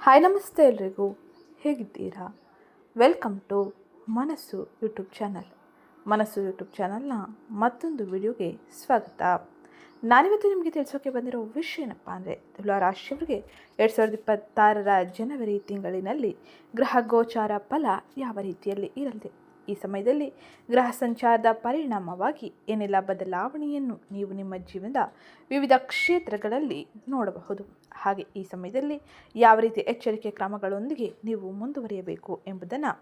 Hi ನಮಸ್ತೆ ಎಲ್ರಿಗೂ. ಹೇಗಿದ್ದೀರಾ? Welcome to Manasu YouTube channel. Manasu YouTube ಚಾನಲ್ನ ಮತ್ತೊಂದು ವಿಡಿಯೋಗೆ ಸ್ವಾಗತ. ನಾನಿವತ್ತು ನಿಮಗೆ ತಿಳಿಸೋಕೆ ಬಂದಿರೋ ವಿಷಯ ಏನಪ್ಪ ಅಂದರೆ, ತುಲಾ ರಾಶಿಯವರಿಗೆ ಎರಡು ಸಾವಿರದ ಇಪ್ಪತ್ತಾರರ ಜನವರಿ ತಿಂಗಳಿನಲ್ಲಿ ಗ್ರಹ ಗೋಚಾರ ಫಲ ಯಾವ ರೀತಿಯಲ್ಲಿ ಇರಲಿದೆ? ಈ ಸಮಯದಲ್ಲಿ ಗ್ರಹ ಸಂಚಾರದ ಪರಿಣಾಮವಾಗಿ ಏನೆಲ್ಲ ಬದಲಾವಣೆಯನ್ನು ನೀವು ನಿಮ್ಮ ಜೀವನದ ವಿವಿಧ ಕ್ಷೇತ್ರಗಳಲ್ಲಿ ನೋಡಬಹುದು? ಹಾಗೆ ಈ ಸಮಯದಲ್ಲಿ ಯಾವ ರೀತಿ ಎಚ್ಚರಿಕೆ ಕ್ರಮಗಳೊಂದಿಗೆ ನೀವು ಮುಂದುವರಿಯಬೇಕು ಎಂಬುದನ್ನು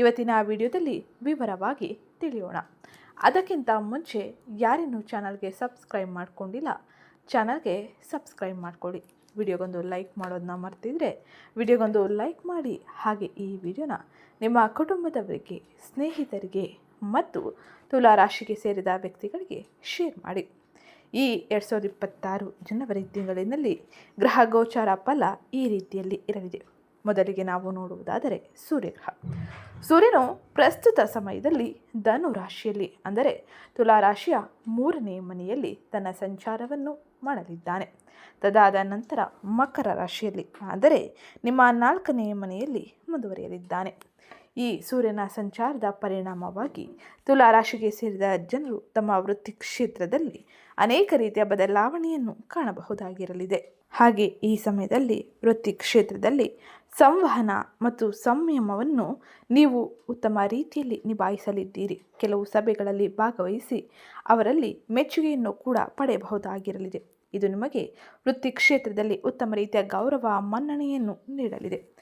ಇವತ್ತಿನ ವಿಡಿಯೋದಲ್ಲಿ ವಿವರವಾಗಿ ತಿಳಿಯೋಣ. ಅದಕ್ಕಿಂತ ಮುಂಚೆ ಯಾರಿನ್ನೂ ಚಾನಲ್ಗೆ ಸಬ್ಸ್ಕ್ರೈಬ್ ಮಾಡ್ಕೊಂಡಿಲ್ಲ, ಚಾನಲ್ಗೆ ಸಬ್ಸ್ಕ್ರೈಬ್ ಮಾಡಿಕೊಳ್ಳಿ. ವಿಡಿಯೋಗೊಂದು ಲೈಕ್ ಮಾಡೋದನ್ನ ಮರ್ತಿದ್ರೆ ವಿಡಿಯೋಗೊಂದು ಲೈಕ್ ಮಾಡಿ. ಹಾಗೆ ಈ ವಿಡಿಯೋನ ನಿಮ್ಮ ಕುಟುಂಬದವರಿಗೆ, ಸ್ನೇಹಿತರಿಗೆ ಮತ್ತು ತುಲಾ ರಾಶಿಗೆ ಸೇರಿದ ವ್ಯಕ್ತಿಗಳಿಗೆ ಶೇರ್ ಮಾಡಿ. ಈ ಎರಡು ಸಾವಿರದ ಇಪ್ಪತ್ತಾರು ಜನವರಿ ತಿಂಗಳಿನಲ್ಲಿ ಗ್ರಹ ಗೋಚಾರ ಫಲ ಈ ರೀತಿಯಲ್ಲಿ ಇರಲಿದೆ. ಮೊದಲಿಗೆ ನಾವು ನೋಡುವುದಾದರೆ ಸೂರ್ಯಗ್ರಹ. ಸೂರ್ಯನು ಪ್ರಸ್ತುತ ಸಮಯದಲ್ಲಿ ಧನು ರಾಶಿಯಲ್ಲಿ, ಅಂದರೆ ತುಲಾ ರಾಶಿಯ ಮೂರನೇ ಮನೆಯಲ್ಲಿ ತನ್ನ ಸಂಚಾರವನ್ನು ಮಾಡಲಿದ್ದಾನೆ. ತದಾದ ನಂತರ ಮಕರ ರಾಶಿಯಲ್ಲಿ, ಆದರೆ ನಿಮ್ಮ ನಾಲ್ಕನೇ ಮನೆಯಲ್ಲಿ ಮುಂದುವರಿಯಲಿದ್ದಾನೆ. ಈ ಸೂರ್ಯನ ಸಂಚಾರದ ಪರಿಣಾಮವಾಗಿ ತುಲಾ ರಾಶಿಗೆ ಸೇರಿದ ಜನರು ತಮ್ಮ ವೃತ್ತಿ ಕ್ಷೇತ್ರದಲ್ಲಿ ಅನೇಕ ರೀತಿಯ ಬದಲಾವಣೆಯನ್ನು ಕಾಣಬಹುದಾಗಿರಲಿದೆ. ಹಾಗೆ ಈ ಸಮಯದಲ್ಲಿ ವೃತ್ತಿ ಕ್ಷೇತ್ರದಲ್ಲಿ ಸಂವಹನ ಮತ್ತು ಸಂಯಮವನ್ನು ನೀವು ಉತ್ತಮ ರೀತಿಯಲ್ಲಿ ನಿಭಾಯಿಸಲಿದ್ದೀರಿ. ಕೆಲವು ಸಭೆಗಳಲ್ಲಿ ಭಾಗವಹಿಸಿ ಅವರಲ್ಲಿ ಮೆಚ್ಚುಗೆಯನ್ನು ಕೂಡ ಪಡೆಯಬಹುದಾಗಿರಲಿದೆ. ಇದು ನಿಮಗೆ ವೃತ್ತಿ ಕ್ಷೇತ್ರದಲ್ಲಿ ಉತ್ತಮ ರೀತಿಯ ಗೌರವ ಮನ್ನಣೆಯನ್ನು ನೀಡಲಿದೆ.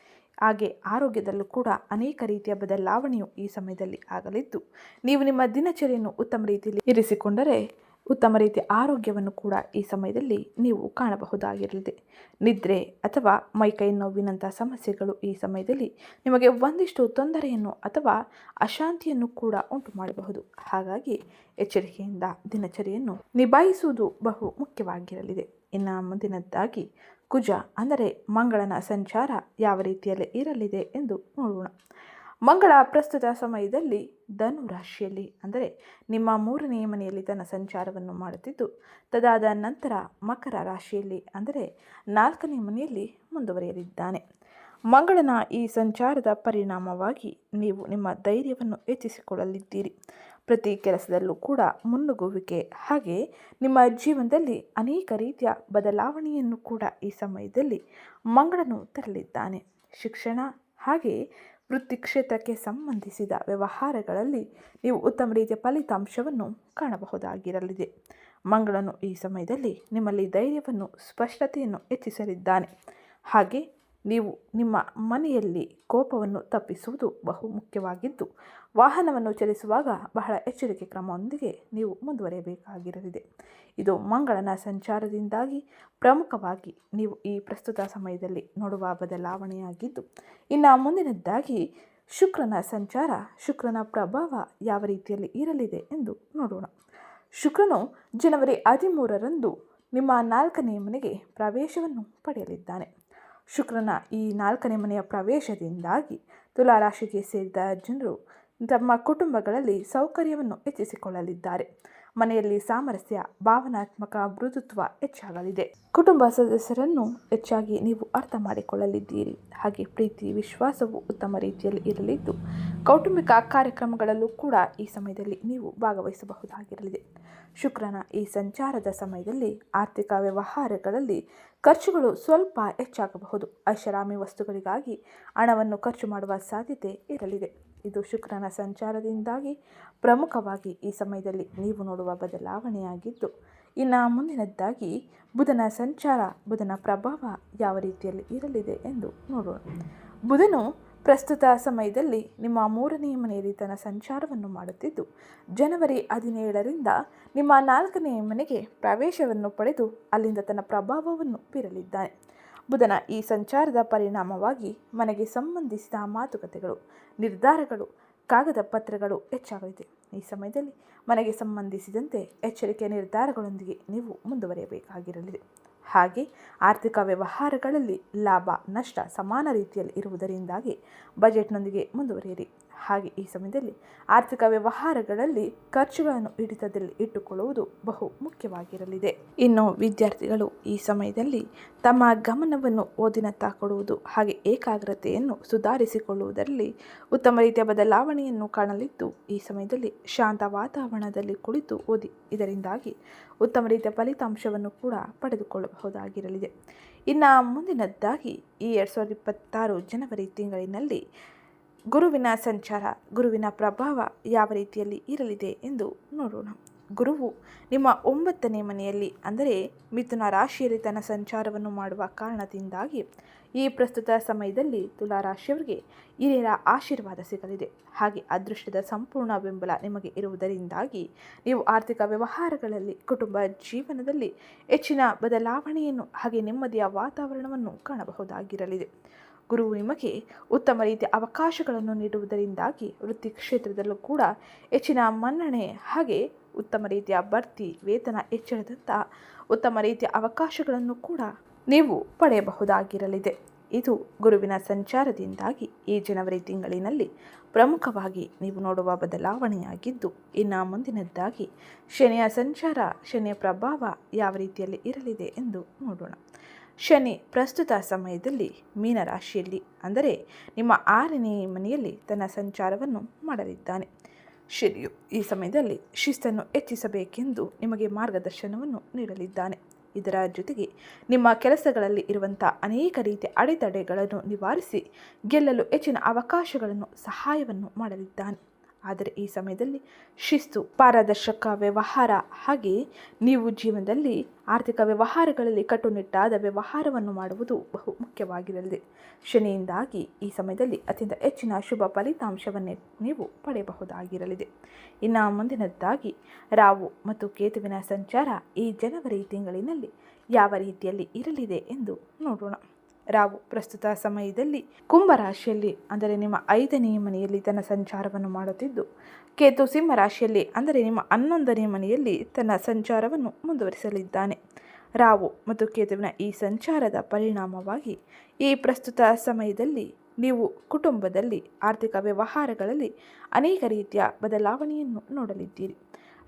ಹಾಗೆ ಆರೋಗ್ಯದಲ್ಲೂ ಕೂಡ ಅನೇಕ ರೀತಿಯ ಬದಲಾವಣೆಯು ಈ ಸಮಯದಲ್ಲಿ ಆಗಲಿದ್ದು, ನೀವು ನಿಮ್ಮ ದಿನಚರಿಯನ್ನು ಉತ್ತಮ ರೀತಿಯಲ್ಲಿ ಇರಿಸಿಕೊಂಡರೆ ಉತ್ತಮ ರೀತಿಯ ಆರೋಗ್ಯವನ್ನು ಕೂಡ ಈ ಸಮಯದಲ್ಲಿ ನೀವು ಕಾಣಬಹುದಾಗಿರಲಿದೆ. ನಿದ್ರೆ ಅಥವಾ ಮೈಕೈ ನೋವಿನಂತಹ ಸಮಸ್ಯೆಗಳು ಈ ಸಮಯದಲ್ಲಿ ನಿಮಗೆ ಒಂದಿಷ್ಟು ತೊಂದರೆಯನ್ನು ಅಥವಾ ಅಶಾಂತಿಯನ್ನು ಕೂಡ ಉಂಟು ಮಾಡಬಹುದು. ಹಾಗಾಗಿ ಎಚ್ಚರಿಕೆಯಿಂದ ದಿನಚರಿಯನ್ನು ನಿಭಾಯಿಸುವುದು ಬಹು ಮುಖ್ಯವಾಗಿರಲಿದೆ. ಇನ್ನು ಮುಂದಿನದ್ದಾಗಿ ಕುಜ, ಅಂದರೆ ಮಂಗಳನ ಸಂಚಾರ ಯಾವ ರೀತಿಯಲ್ಲಿ ಇರಲಿದೆ ಎಂದು ನೋಡೋಣ. ಮಂಗಳ ಪ್ರಸ್ತುತ ಸಮಯದಲ್ಲಿ ಧನು ರಾಶಿಯಲ್ಲಿ, ಅಂದರೆ ನಿಮ್ಮ ಮೂರನೇ ಮನೆಯಲ್ಲಿ ತನ್ನ ಸಂಚಾರವನ್ನು ಮಾಡುತ್ತಿದ್ದು, ತದಾದ ನಂತರ ಮಕರ ರಾಶಿಯಲ್ಲಿ, ಅಂದರೆ ನಾಲ್ಕನೇ ಮನೆಯಲ್ಲಿ ಮುಂದುವರಿಯಲಿದ್ದಾನೆ. ಮಂಗಳನ ಈ ಸಂಚಾರದ ಪರಿಣಾಮವಾಗಿ ನೀವು ನಿಮ್ಮ ಧೈರ್ಯವನ್ನು ಹೆಚ್ಚಿಸಿಕೊಳ್ಳಲಿದ್ದೀರಿ. ಪ್ರತಿ ಕೆಲಸದಲ್ಲೂ ಕೂಡ ಮುನ್ನುಗ್ಗುವಿಕೆ. ಹಾಗೆ ನಿಮ್ಮ ಜೀವನದಲ್ಲಿ ಅನೇಕ ರೀತಿಯ ಬದಲಾವಣೆಯನ್ನು ಕೂಡ ಈ ಸಮಯದಲ್ಲಿ ಮಂಗಳನು ತರಲಿದ್ದಾನೆ. ಶಿಕ್ಷಣ ಹಾಗೆ ವೃತ್ತಿ ಕ್ಷೇತ್ರಕ್ಕೆ ಸಂಬಂಧಿಸಿದ ವ್ಯವಹಾರಗಳಲ್ಲಿ ನೀವು ಉತ್ತಮ ರೀತಿಯ ಫಲಿತಾಂಶವನ್ನು ಕಾಣಬಹುದಾಗಿರಲಿದೆ. ಮಂಗಳನು ಈ ಸಮಯದಲ್ಲಿ ನಿಮ್ಮಲ್ಲಿ ಧೈರ್ಯವನ್ನು, ಸ್ಪಷ್ಟತೆಯನ್ನು ಹೆಚ್ಚಿಸಲಿದ್ದಾನೆ. ಹಾಗೆ ನೀವು ನಿಮ್ಮ ಮನೆಯಲ್ಲಿ ಕೋಪವನ್ನು ತಪ್ಪಿಸುವುದು ಬಹು ಮುಖ್ಯವಾಗಿದ್ದು, ವಾಹನವನ್ನು ಚಲಿಸುವಾಗ ಬಹಳ ಎಚ್ಚರಿಕೆ ಕ್ರಮದೊಂದಿಗೆ ನೀವು ಮುಂದುವರಿಯಬೇಕಾಗಿರಲಿದೆ. ಇದು ಮಂಗಳನ ಸಂಚಾರದಿಂದಾಗಿ ಪ್ರಮುಖವಾಗಿ ನೀವು ಈ ಪ್ರಸ್ತುತ ಸಮಯದಲ್ಲಿ ನೋಡುವ ಬದಲಾವಣೆಯಾಗಿದ್ದು, ಇನ್ನು ಮುಂದಿನದ್ದಾಗಿ ಶುಕ್ರನ ಸಂಚಾರ, ಶುಕ್ರನ ಪ್ರಭಾವ ಯಾವ ರೀತಿಯಲ್ಲಿ ಇರಲಿದೆ ಎಂದು ನೋಡೋಣ. ಶುಕ್ರನು ಜನವರಿ ಹದಿಮೂರರಂದು ನಿಮ್ಮ ನಾಲ್ಕನೇ ಮನೆಗೆ ಪ್ರವೇಶವನ್ನು ಪಡೆಯಲಿದ್ದಾನೆ. ಶುಕ್ರನ ಈ ನಾಲ್ಕನೇ ಮನೆಯ ಪ್ರವೇಶದಿಂದಾಗಿ ತುಲಾರಾಶಿಗೆ ಸೇರಿದ ಜನರು ತಮ್ಮ ಕುಟುಂಬಗಳಲ್ಲಿ ಸೌಕರ್ಯವನ್ನು ಹೆಚ್ಚಿಸಿಕೊಳ್ಳಲಿದ್ದಾರೆ. ಮನೆಯಲ್ಲಿ ಸಾಮರಸ್ಯ, ಭಾವನಾತ್ಮಕ ಮೃದುತ್ವ ಹೆಚ್ಚಾಗಲಿದೆ. ಕುಟುಂಬ ಸದಸ್ಯರನ್ನು ಹೆಚ್ಚಾಗಿ ನೀವು ಅರ್ಥ ಮಾಡಿಕೊಳ್ಳಲಿದ್ದೀರಿ. ಹಾಗೆ ಪ್ರೀತಿ, ವಿಶ್ವಾಸವು ಉತ್ತಮ ರೀತಿಯಲ್ಲಿ ಇರಲಿದ್ದು, ಕೌಟುಂಬಿಕ ಕಾರ್ಯಕ್ರಮಗಳಲ್ಲೂ ಕೂಡ ಈ ಸಮಯದಲ್ಲಿ ನೀವು ಭಾಗವಹಿಸಬಹುದಾಗಿರಲಿದೆ. ಶುಕ್ರನ ಈ ಸಂಚಾರದ ಸಮಯದಲ್ಲಿ ಆರ್ಥಿಕ ವ್ಯವಹಾರಗಳಲ್ಲಿ ಖರ್ಚುಗಳು ಸ್ವಲ್ಪ ಹೆಚ್ಚಾಗಬಹುದು. ಐಷಾರಾಮಿ ವಸ್ತುಗಳಿಗಾಗಿ ಹಣವನ್ನು ಖರ್ಚು ಮಾಡುವ ಸಾಧ್ಯತೆ ಇರಲಿದೆ. ಇದು ಶುಕ್ರನ ಸಂಚಾರದಿಂದಾಗಿ ಪ್ರಮುಖವಾಗಿ ಈ ಸಮಯದಲ್ಲಿ ನೀವು ನೋಡುವ ಬದಲಾವಣೆಯಾಗಿದ್ದು, ಇನ್ನು ಮುಂದಿನದ್ದಾಗಿ ಬುಧನ ಸಂಚಾರ, ಬುಧನ ಪ್ರಭಾವ ಯಾವ ರೀತಿಯಲ್ಲಿ ಇರಲಿದೆ ಎಂದು ನೋಡೋಣ. ಬುಧನು ಪ್ರಸ್ತುತ ಸಮಯದಲ್ಲಿ ನಿಮ್ಮ ಮೂರನೇ ಮನೆಯಲ್ಲಿ ತನ್ನ ಸಂಚಾರವನ್ನು ಮಾಡುತ್ತಿದ್ದು, ಜನವರಿ ಹದಿನೇಳರಿಂದ ನಿಮ್ಮ ನಾಲ್ಕನೇ ಮನೆಗೆ ಪ್ರವೇಶವನ್ನು ಪಡೆದು ಅಲ್ಲಿಂದ ತನ್ನ ಪ್ರಭಾವವನ್ನು ಬೀರಲಿದ್ದಾನೆ. ಬುಧನ ಈ ಸಂಚಾರದ ಪರಿಣಾಮವಾಗಿ ಮನೆಗೆ ಸಂಬಂಧಿಸಿದ ಮಾತುಕತೆಗಳು, ನಿರ್ಧಾರಗಳು, ಕಾಗದ ಪತ್ರಗಳು ಹೆಚ್ಚಾಗಲಿದೆ. ಈ ಸಮಯದಲ್ಲಿ ಮನೆಗೆ ಸಂಬಂಧಿಸಿದಂತೆ ಎಚ್ಚರಿಕೆ ನಿರ್ಧಾರಗಳೊಂದಿಗೆ ನೀವು ಮುಂದುವರಿಯಬೇಕಾಗಿರಲಿದೆ. ಹಾಗೆ ಆರ್ಥಿಕ ವ್ಯವಹಾರಗಳಲ್ಲಿ ಲಾಭ, ನಷ್ಟ ಸಮಾನ ರೀತಿಯಲ್ಲಿ ಇರುವುದರಿಂದಾಗಿ ಬಜೆಟ್ನೊಂದಿಗೆ ಮುಂದುವರಿಯಿರಿ. ಹಾಗೆ ಈ ಸಮಯದಲ್ಲಿ ಆರ್ಥಿಕ ವ್ಯವಹಾರಗಳಲ್ಲಿ ಖರ್ಚುಗಳನ್ನು ಹಿಡಿತದಲ್ಲಿ ಇಟ್ಟುಕೊಳ್ಳುವುದು ಬಹು ಮುಖ್ಯವಾಗಿರಲಿದೆ. ಇನ್ನು ವಿದ್ಯಾರ್ಥಿಗಳು ಈ ಸಮಯದಲ್ಲಿ ತಮ್ಮ ಗಮನವನ್ನು ಓದಿನತ್ತ ಕೊಡುವುದು ಹಾಗೆ ಏಕಾಗ್ರತೆಯನ್ನು ಸುಧಾರಿಸಿಕೊಳ್ಳುವುದರಲ್ಲಿ ಉತ್ತಮ ರೀತಿಯ ಬದಲಾವಣೆಯನ್ನು ಕಾಣಲಿದ್ದು, ಈ ಸಮಯದಲ್ಲಿ ಶಾಂತ ವಾತಾವರಣದಲ್ಲಿ ಕುಳಿತು ಓದಿ ಇದರಿಂದಾಗಿ ಉತ್ತಮ ರೀತಿಯ ಫಲಿತಾಂಶವನ್ನು ಕೂಡ ಪಡೆದುಕೊಳ್ಳಬಹುದಾಗಿರಲಿದೆ. ಇನ್ನು ಮುಂದಿನದ್ದಾಗಿ ಈ ಎರಡು ಸಾವಿರದ ಇಪ್ಪತ್ತಾರು ಜನವರಿ ತಿಂಗಳಿನಲ್ಲಿ ಗುರುವಿನ ಸಂಚಾರ, ಗುರುವಿನ ಪ್ರಭಾವ ಯಾವ ರೀತಿಯಲ್ಲಿ ಇರಲಿದೆ ಎಂದು ನೋಡೋಣ. ಗುರುವು ನಿಮ್ಮ ಒಂಬತ್ತನೇ ಮನೆಯಲ್ಲಿ, ಅಂದರೆ ಮಿಥುನ ರಾಶಿಯಲ್ಲಿ ತನ್ನ ಸಂಚಾರವನ್ನು ಮಾಡುವ ಕಾರಣದಿಂದಾಗಿ ಈ ಪ್ರಸ್ತುತ ಸಮಯದಲ್ಲಿ ತುಲಾ ರಾಶಿಯವರಿಗೆ ಹಿರಿಯರ ಆಶೀರ್ವಾದ ಸಿಗಲಿದೆ. ಹಾಗೆ ಅದೃಷ್ಟದ ಸಂಪೂರ್ಣ ಬೆಂಬಲ ನಿಮಗೆ ಇರುವುದರಿಂದಾಗಿ ನೀವು ಆರ್ಥಿಕ ವ್ಯವಹಾರಗಳಲ್ಲಿ, ಕುಟುಂಬ ಜೀವನದಲ್ಲಿ ಹೆಚ್ಚಿನ ಬದಲಾವಣೆಯನ್ನು ಹಾಗೆ ನೆಮ್ಮದಿಯ ವಾತಾವರಣವನ್ನು ಕಾಣಬಹುದಾಗಿರಲಿದೆ. ಗುರುವು ನಿಮಗೆ ಉತ್ತಮ ರೀತಿಯ ಅವಕಾಶಗಳನ್ನು ನೀಡುವುದರಿಂದಾಗಿ ವೃತ್ತಿ ಕ್ಷೇತ್ರದಲ್ಲೂ ಕೂಡ ಹೆಚ್ಚಿನ ಮನ್ನಣೆ ಹಾಗೆ ಉತ್ತಮ ರೀತಿಯ ಬಡ್ತಿ ವೇತನ ಹೆಚ್ಚಳದಂಥ ಉತ್ತಮ ರೀತಿಯ ಅವಕಾಶಗಳನ್ನು ಕೂಡ ನೀವು ಪಡೆಯಬಹುದಾಗಿರಲಿದೆ. ಇದು ಗುರುವಿನ ಸಂಚಾರದಿಂದಾಗಿ ಈ ಜನವರಿ ತಿಂಗಳಿನಲ್ಲಿ ಪ್ರಮುಖವಾಗಿ ನೀವು ನೋಡುವ ಬದಲಾವಣೆಯಾಗಿದ್ದು, ಇನ್ನು ಮುಂದಿನದ್ದಾಗಿ ಶನಿಯ ಸಂಚಾರ, ಶನಿಯ ಪ್ರಭಾವ ಯಾವ ರೀತಿಯಲ್ಲಿ ಇರಲಿದೆ ಎಂದು ನೋಡೋಣ. ಶನಿ ಪ್ರಸ್ತುತ ಸಮಯದಲ್ಲಿ ಮೀನರಾಶಿಯಲ್ಲಿ, ಅಂದರೆ ನಿಮ್ಮ ಆರನೇ ಮನೆಯಲ್ಲಿ ತನ್ನ ಸಂಚಾರವನ್ನು ಮಾಡಲಿದ್ದಾನೆ. ಶನಿಯು ಈ ಸಮಯದಲ್ಲಿ ಶಿಸ್ತನ್ನು ಹೆಚ್ಚಿಸಬೇಕೆಂದು ನಿಮಗೆ ಮಾರ್ಗದರ್ಶನವನ್ನು ನೀಡಲಿದ್ದಾನೆ. ಇದರ ಜೊತೆಗೆ ನಿಮ್ಮ ಕೆಲಸಗಳಲ್ಲಿ ಇರುವಂಥ ಅನೇಕ ರೀತಿಯ ಅಡೆತಡೆಗಳನ್ನು ನಿವಾರಿಸಿ ಗೆಲ್ಲಲು ಹೆಚ್ಚಿನ ಅವಕಾಶಗಳನ್ನು ಸಹಾಯವನ್ನು ಮಾಡಲಿದ್ದಾನೆ. ಆದರೆ ಈ ಸಮಯದಲ್ಲಿ ಶಿಸ್ತು, ಪಾರದರ್ಶಕ ವ್ಯವಹಾರ ಹಾಗೆ ನೀವು ಜೀವನದಲ್ಲಿ ಆರ್ಥಿಕ ವ್ಯವಹಾರಗಳಲ್ಲಿ ಕಟ್ಟುನಿಟ್ಟಾದ ವ್ಯವಹಾರವನ್ನು ಮಾಡುವುದು ಬಹು ಮುಖ್ಯವಾಗಿರಲಿದೆ. ಶನಿಯಿಂದಾಗಿ ಈ ಸಮಯದಲ್ಲಿ ಅತ್ಯಂತ ಹೆಚ್ಚಿನ ಶುಭ ಫಲಿತಾಂಶವನ್ನೇ ನೀವು ಪಡೆಯಬಹುದಾಗಿರಲಿದೆ. ಇನ್ನು ಮುಂದಿನದ್ದಾಗಿ ರಾವು ಮತ್ತು ಕೇತುವಿನ ಸಂಚಾರ ಈ ಜನವರಿ ತಿಂಗಳಿನಲ್ಲಿ ಯಾವ ರೀತಿಯಲ್ಲಿ ಇರಲಿದೆ ಎಂದು ನೋಡೋಣ. ರಾವು ಪ್ರಸ್ತುತ ಸಮಯದಲ್ಲಿ ಕುಂಭರಾಶಿಯಲ್ಲಿ ಅಂದರೆ ನಿಮ್ಮ ಐದನೇ ಮನೆಯಲ್ಲಿ ತನ್ನ ಸಂಚಾರವನ್ನು ಮಾಡುತ್ತಿದ್ದು, ಕೇತು ಸಿಂಹ ರಾಶಿಯಲ್ಲಿ, ಅಂದರೆ ನಿಮ್ಮ ಹನ್ನೊಂದನೇ ಮನೆಯಲ್ಲಿ ತನ್ನ ಸಂಚಾರವನ್ನು ಮುಂದುವರಿಸಲಿದ್ದಾನೆ. ರಾವು ಮತ್ತು ಕೇತುವಿನ ಈ ಸಂಚಾರದ ಪರಿಣಾಮವಾಗಿ ಈ ಪ್ರಸ್ತುತ ಸಮಯದಲ್ಲಿ ನೀವು ಕುಟುಂಬದಲ್ಲಿ, ಆರ್ಥಿಕ ವ್ಯವಹಾರಗಳಲ್ಲಿ ಅನೇಕ ರೀತಿಯ ಬದಲಾವಣೆಯನ್ನು ನೋಡಲಿದ್ದೀರಿ.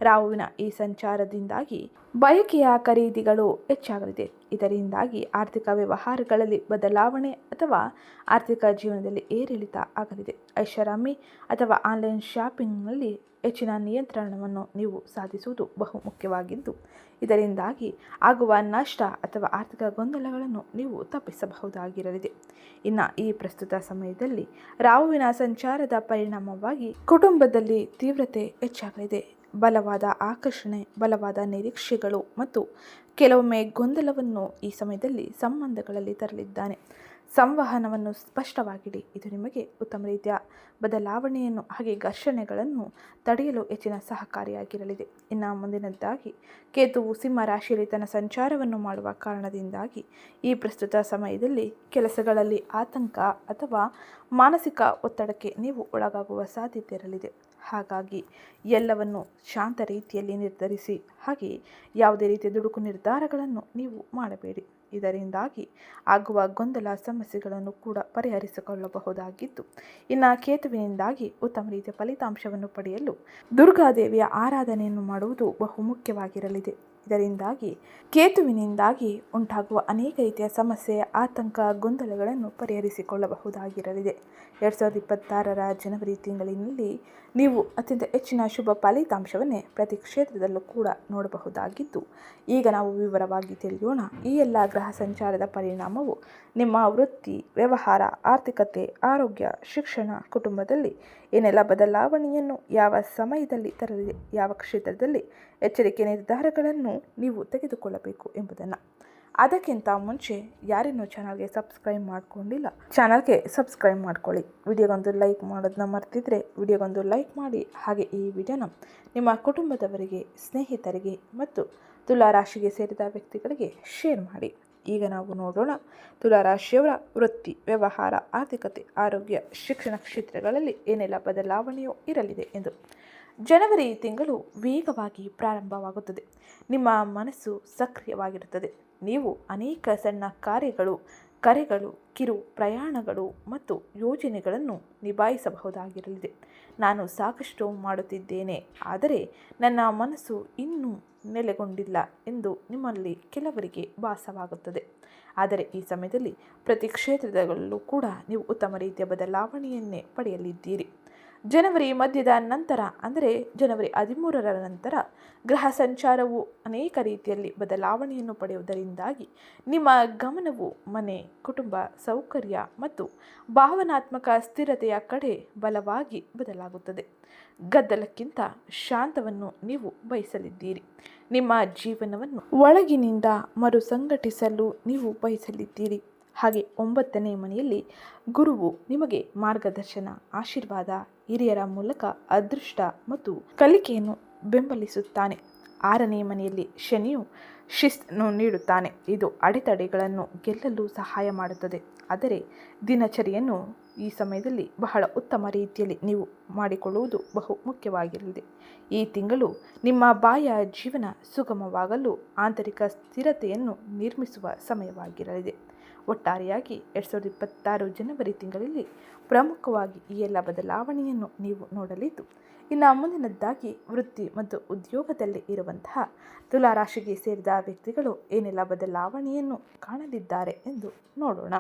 ರಾಹುವಿನ ಈ ಸಂಚಾರದಿಂದಾಗಿ ಬಯಕೆಯ ಖರೀದಿಗಳು ಹೆಚ್ಚಾಗಲಿದೆ. ಇದರಿಂದಾಗಿ ಆರ್ಥಿಕ ವ್ಯವಹಾರಗಳಲ್ಲಿ ಬದಲಾವಣೆ ಅಥವಾ ಆರ್ಥಿಕ ಜೀವನದಲ್ಲಿ ಏರಿಳಿತ ಆಗಲಿದೆ. ಐಷಾರಾಮಿ ಅಥವಾ ಆನ್ಲೈನ್ ಶಾಪಿಂಗ್ನಲ್ಲಿ ಹೆಚ್ಚಿನ ನಿಯಂತ್ರಣವನ್ನು ನೀವು ಸಾಧಿಸುವುದು ಬಹು ಮುಖ್ಯವಾಗಿದ್ದು, ಇದರಿಂದಾಗಿ ಆಗುವ ನಷ್ಟ ಅಥವಾ ಆರ್ಥಿಕ ಗೊಂದಲಗಳನ್ನು ನೀವು ತಪ್ಪಿಸಬಹುದಾಗಿರಲಿದೆ. ಇನ್ನು ಈ ಪ್ರಸ್ತುತ ಸಮಯದಲ್ಲಿ ರಾಹುವಿನ ಸಂಚಾರದ ಪರಿಣಾಮವಾಗಿ ಕುಟುಂಬದಲ್ಲಿ ತೀವ್ರತೆ ಹೆಚ್ಚಾಗಲಿದೆ. ಬಲವಾದ ಆಕರ್ಷಣೆ ಬಲವಾದ ನಿರೀಕ್ಷೆಗಳು ಮತ್ತು ಕೆಲವೊಮ್ಮೆ ಗೊಂದಲವನ್ನು ಈ ಸಮಯದಲ್ಲಿ ಸಂಬಂಧಗಳಲ್ಲಿ ತರಲಿದ್ದಾನೆ. ಸಂವಹನವನ್ನು ಸ್ಪಷ್ಟವಾಗಿಡಿ. ಇದು ನಿಮಗೆ ಉತ್ತಮ ರೀತಿಯ ಬದಲಾವಣೆಯನ್ನು ಹಾಗೆ ಘರ್ಷಣೆಗಳನ್ನು ತಡೆಯಲು ಹೆಚ್ಚಿನ ಸಹಕಾರಿಯಾಗಿರಲಿದೆ. ಇನ್ನು ಮುಂದಿನದ್ದಾಗಿ ಕೇತುವು ಸಿಂಹ ರಾಶಿಯಲ್ಲಿ ತನ್ನ ಸಂಚಾರವನ್ನು ಮಾಡುವ ಕಾರಣದಿಂದಾಗಿ ಈ ಪ್ರಸ್ತುತ ಸಮಯದಲ್ಲಿ ಕೆಲಸಗಳಲ್ಲಿ ಆತಂಕ ಅಥವಾ ಮಾನಸಿಕ ಒತ್ತಡಕ್ಕೆ ನೀವು ಒಳಗಾಗುವ ಸಾಧ್ಯತೆ ಇರಲಿದೆ. ಹಾಗಾಗಿ ಎಲ್ಲವನ್ನು ಶಾಂತ ರೀತಿಯಲ್ಲಿ ನಿರ್ಧರಿಸಿ ಹಾಗೆ ಯಾವುದೇ ರೀತಿಯ ದುಡುಕು ನಿರ್ಧಾರಗಳನ್ನು ನೀವು ಮಾಡಬೇಡಿ. ಇದರಿಂದಾಗಿ ಆಗುವ ಗೊಂದಲ ಸಮಸ್ಯೆಗಳನ್ನು ಕೂಡ ಪರಿಹರಿಸಿಕೊಳ್ಳಬಹುದಾಗಿದ್ದು ಇನ್ನು ಕೇತುವಿನಿಂದಾಗಿ ಉತ್ತಮ ರೀತಿಯ ಫಲಿತಾಂಶವನ್ನು ಪಡೆಯಲು ದುರ್ಗಾದೇವಿಯ ಆರಾಧನೆಯನ್ನು ಮಾಡುವುದು ಬಹು ಮುಖ್ಯವಾಗಿರಲಿದೆ. ಇದರಿಂದಾಗಿ ಕೇತುವಿನಿಂದಾಗಿ ಉಂಟಾಗುವ ಅನೇಕ ರೀತಿಯ ಸಮಸ್ಯೆ ಆತಂಕ, ಗೊಂದಲಗಳನ್ನು ಪರಿಹರಿಸಿಕೊಳ್ಳಬಹುದಾಗಿರಲಿದೆ. ಎರಡು ಸಾವಿರದ ಇಪ್ಪತ್ತಾರರ ಜನವರಿ ತಿಂಗಳಿನಲ್ಲಿ ನೀವು ಅತ್ಯಂತ ಹೆಚ್ಚಿನ ಶುಭ ಫಲಿತಾಂಶವನ್ನೇ ಪ್ರತಿ ಕ್ಷೇತ್ರದಲ್ಲೂ ಕೂಡ ನೋಡಬಹುದಾಗಿದ್ದು, ಈಗ ನಾವು ವಿವರವಾಗಿ ತಿಳಿಯೋಣ. ಈ ಎಲ್ಲ ಗ್ರಹ ಸಂಚಾರದ ಪರಿಣಾಮವು ನಿಮ್ಮ ವೃತ್ತಿ, ವ್ಯವಹಾರ, ಆರ್ಥಿಕತೆ, ಆರೋಗ್ಯ, ಶಿಕ್ಷಣ, ಕುಟುಂಬದಲ್ಲಿ ಏನೆಲ್ಲ ಬದಲಾವಣೆಯನ್ನು ಯಾವ ಸಮಯದಲ್ಲಿ ತರಲಿದೆ ಯಾವ ಕ್ಷೇತ್ರದಲ್ಲಿ ಎಚ್ಚರಿಕೆ ನಿರ್ಧಾರಗಳನ್ನು ನೀವು ತೆಗೆದುಕೊಳ್ಳಬೇಕು ಎಂಬುದನ್ನು ಅದಕ್ಕಿಂತ ಮುಂಚೆ ಯಾರಿನ್ನೂ ಚಾನಲ್ಗೆ ಸಬ್ಸ್ಕ್ರೈಬ್ ಮಾಡ್ಕೊಂಡಿಲ್ಲ, ಚಾನಲ್ಗೆ ಸಬ್ಸ್ಕ್ರೈಬ್ ಮಾಡ್ಕೊಳ್ಳಿ. ವಿಡಿಯೋಗೊಂದು ಲೈಕ್ ಮಾಡೋದನ್ನ ಮರ್ತಿದ್ರೆ ವಿಡಿಯೋಗೊಂದು ಲೈಕ್ ಮಾಡಿ. ಹಾಗೆ ಈ ವಿಡಿಯೋನ ನಿಮ್ಮ ಕುಟುಂಬದವರಿಗೆ, ಸ್ನೇಹಿತರಿಗೆ ಮತ್ತು ತುಲಾ ರಾಶಿಗೆ ಸೇರಿದ ವ್ಯಕ್ತಿಗಳಿಗೆ ಶೇರ್ ಮಾಡಿ. ಈಗ ನಾವು ನೋಡೋಣ ತುಲಾ ರಾಶಿಯವರ ವೃತ್ತಿ, ವ್ಯವಹಾರ, ಆರ್ಥಿಕತೆ, ಆರೋಗ್ಯ, ಶಿಕ್ಷಣ ಕ್ಷೇತ್ರಗಳಲ್ಲಿ ಏನೆಲ್ಲ ಬದಲಾವಣೆಯೂ ಇರಲಿದೆ ಎಂದು. ಜನವರಿ ತಿಂಗಳು ವೇಗವಾಗಿ ಪ್ರಾರಂಭವಾಗುತ್ತದೆ. ನಿಮ್ಮ ಮನಸ್ಸು ಸಕ್ರಿಯವಾಗಿರುತ್ತದೆ. ನೀವು ಅನೇಕ ಸಣ್ಣ ಕಾರ್ಯಗಳು, ಕರೆಗಳು, ಕಿರು ಪ್ರಯಾಣಗಳು ಮತ್ತು ಯೋಜನೆಗಳನ್ನು ನಿಭಾಯಿಸಬಹುದಾಗಿರಲಿದೆ. ನಾನು ಸಾಕಷ್ಟು ಮಾಡುತ್ತಿದ್ದೇನೆ, ಆದರೆ ನನ್ನ ಮನಸ್ಸು ಇನ್ನೂ ನೆಲೆಗೊಂಡಿಲ್ಲ ಎಂದು ನಿಮ್ಮಲ್ಲಿ ಕೆಲವರಿಗೆ ಭಾಸವಾಗುತ್ತದೆ. ಆದರೆ ಈ ಸಮಯದಲ್ಲಿ ಪ್ರತಿ ಕ್ಷೇತ್ರದಲ್ಲೂ ಕೂಡ ನೀವು ಉತ್ತಮ ರೀತಿಯ ಬದಲಾವಣೆಯನ್ನೇ ಪಡೆಯಲಿದ್ದೀರಿ. ಜನವರಿ ಮಧ್ಯದ ನಂತರ, ಅಂದರೆ ಜನವರಿ ಹದಿಮೂರರ ನಂತರ ಗ್ರಹ ಸಂಚಾರವು ಅನೇಕ ರೀತಿಯಲ್ಲಿ ಬದಲಾವಣೆಯನ್ನು ಪಡೆಯುವುದರಿಂದಾಗಿ ನಿಮ್ಮ ಗಮನವು ಮನೆ, ಕುಟುಂಬ, ಸೌಕರ್ಯ ಮತ್ತು ಭಾವನಾತ್ಮಕ ಸ್ಥಿರತೆಯ ಕಡೆ ಬಲವಾಗಿ ಬದಲಾಗುತ್ತದೆ. ಗದ್ದಲಕ್ಕಿಂತ ಶಾಂತವನ್ನು ನೀವು ಬಯಸಲಿದ್ದೀರಿ. ನಿಮ್ಮ ಜೀವನವನ್ನು ಒಳಗಿನಿಂದ ಮರುಸಂಘಟಿಸಲು ನೀವು ಬಯಸಲಿದ್ದೀರಿ. ಹಾಗೆ ಒಂಬತ್ತನೇ ಮನೆಯಲ್ಲಿ ಗುರುವು ನಿಮಗೆ ಮಾರ್ಗದರ್ಶನ, ಆಶೀರ್ವಾದ ಹಿರಿಯರ ಮೂಲಕ ಅದೃಷ್ಟ ಮತ್ತು ಕಲಿಕೆಯನ್ನು ಬೆಂಬಲಿಸುತ್ತಾನೆ. ಆರನೇ ಮನೆಯಲ್ಲಿ ಶನಿಯು ಶಿಸ್ತನ್ನು ನೀಡುತ್ತಾನೆ. ಇದು ಅಡೆತಡೆಗಳನ್ನು ಗೆಲ್ಲಲು ಸಹಾಯ ಮಾಡುತ್ತದೆ. ಆದರೆ ದಿನಚರಿಯನ್ನು ಈ ಸಮಯದಲ್ಲಿ ಬಹಳ ಉತ್ತಮ ರೀತಿಯಲ್ಲಿ ನೀವು ಮಾಡಿಕೊಳ್ಳುವುದು ಬಹು ಮುಖ್ಯವಾಗಿರಲಿದೆ. ಈ ತಿಂಗಳು ನಿಮ್ಮ ಬಾಯ ಜೀವನ ಸುಗಮವಾಗಲು ಆಂತರಿಕ ಸ್ಥಿರತೆಯನ್ನು ನಿರ್ಮಿಸುವ ಸಮಯವಾಗಿರಲಿದೆ. ಒಟ್ಟಾರೆಯಾಗಿ ಎರಡು ಸಾವಿರದ ಇಪ್ಪತ್ತಾರು ಜನವರಿ ತಿಂಗಳಲ್ಲಿ ಪ್ರಮುಖವಾಗಿ ಈ ಎಲ್ಲ ಬದಲಾವಣೆಯನ್ನು ನೀವು ನೋಡಲಿದ್ದು, ಇನ್ನು ಮುಂದಿನದ್ದಾಗಿ ವೃತ್ತಿ ಮತ್ತು ಉದ್ಯೋಗದಲ್ಲಿ ಇರುವಂತಹ ತುಲಾರಾಶಿಗೆ ಸೇರಿದ ವ್ಯಕ್ತಿಗಳು ಏನೆಲ್ಲ ಬದಲಾವಣೆಯನ್ನು ಕಾಣಲಿದ್ದಾರೆ ಎಂದು ನೋಡೋಣ.